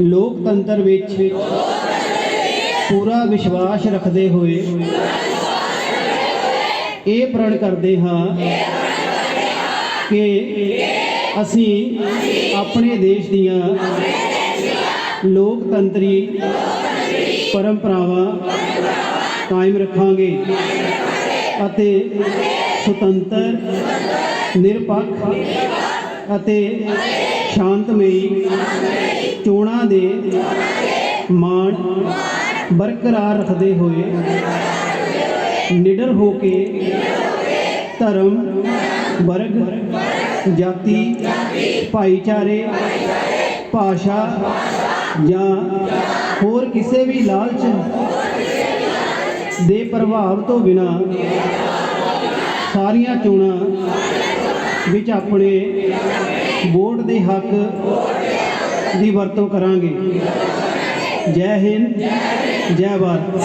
ਲੋਕਤੰਤਰ ਵਿੱਚ ਪੂਰਾ ਵਿਸ਼ਵਾਸ ਰੱਖਦੇ ਹੋਏ ਇਹ ਪ੍ਰਣ ਕਰਦੇ ਹਾਂ ਕਿ ਅਸੀਂ ਆਪਣੇ ਦੇਸ਼ ਦੀਆਂ ਲੋਕਤੰਤਰੀ ਪਰੰਪਰਾਵਾਂ ਕਾਇਮ ਰੱਖਾਂਗੇ ਅਤੇ ਸੁਤੰਤਰ ਨਿਰਪੱਖ ਅਤੇ ਸ਼ਾਂਤਮਈ ਚੋਣਾਂ ਦੇ ਮਾਣ ਬਰਕਰਾਰ ਰੱਖਦੇ ਹੋਏ ਨਿਡਰ ਹੋ ਕੇ ਧਰਮ, ਵਰਗ, ਜਾਤੀ, ਭਾਈਚਾਰੇ, ਭਾਸ਼ਾ ਜਾਂ ਹੋਰ ਕਿਸੇ ਵੀ ਲਾਲਚ ਦੇ ਪ੍ਰਭਾਵ ਤੋਂ ਬਿਨਾ ਸਾਰੀਆਂ ਚੋਣਾਂ ਵਿੱਚ ਆਪਣੇ ਵੋਟ ਦੇ ਹੱਕ ਦੀ ਵਰਤੋਂ ਕਰਾਂਗੇ। ਜੈ ਹਿੰਦ ਜੈ ਭਾਰਤ।